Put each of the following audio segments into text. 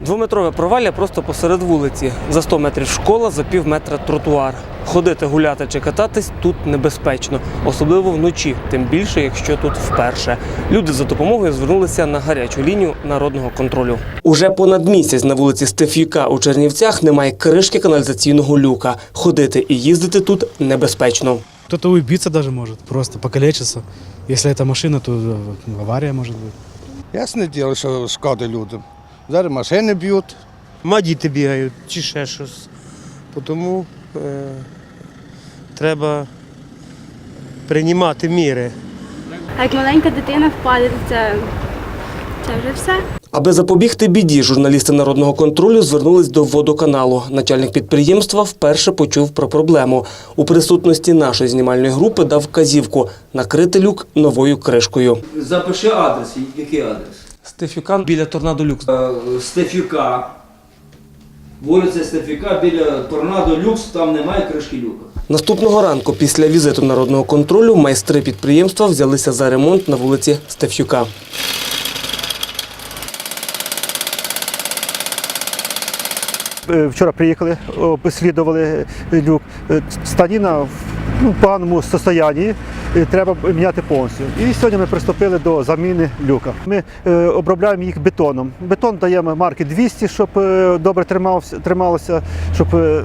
Двометрове провалля просто посеред вулиці. За 100 метрів школа, за пів метра тротуар. Ходити, гуляти чи кататись тут небезпечно, особливо вночі, тим більше, якщо тут вперше. Люди за допомогою звернулися на гарячу лінію народного контролю. Уже понад місяць на вулиці Стеф'юка у Чернівцях немає кришки каналізаційного люка. Ходити і їздити тут небезпечно. Кто-то убиться даже может, просто покалечиться. Если это машина, то э, авария может быть. Ясне діло, що шкода людям. Зараз машини б'ють. Ма діти бігають чи ще щось. Тому е, треба приймати міри. А як маленька дитина впаде, то це, це вже все. Аби запобігти біді, журналісти народного контролю звернулись до водоканалу. Начальник підприємства вперше почув про проблему. У присутності нашої знімальної групи дав вказівку накрити люк новою кришкою. Запиши адрес. Який адрес? Стефюка біля торнадо люкс. Е, Стефюка. Вулиця Стефюка біля Торнадо Люкс, там немає кришки люка. Наступного ранку, після візиту народного контролю, майстри підприємства взялися за ремонт на вулиці Стефюка. Е, Вчора приїхали, обслідували люк. Е, Станіна ну, поганому стані, треба міняти повністю. І сьогодні ми приступили до заміни люка. Ми е, обробляємо їх бетоном. Бетон даємо марки 200, щоб е, добре тримався, трималося, щоб е,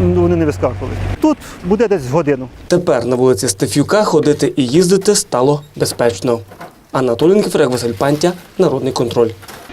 ну, вони не вискакували. Тут буде десь годину. Тепер на вулиці Стефюка ходити і їздити стало безпечно. Анатолій Кіфрек, Василь Пантя, Народний контроль.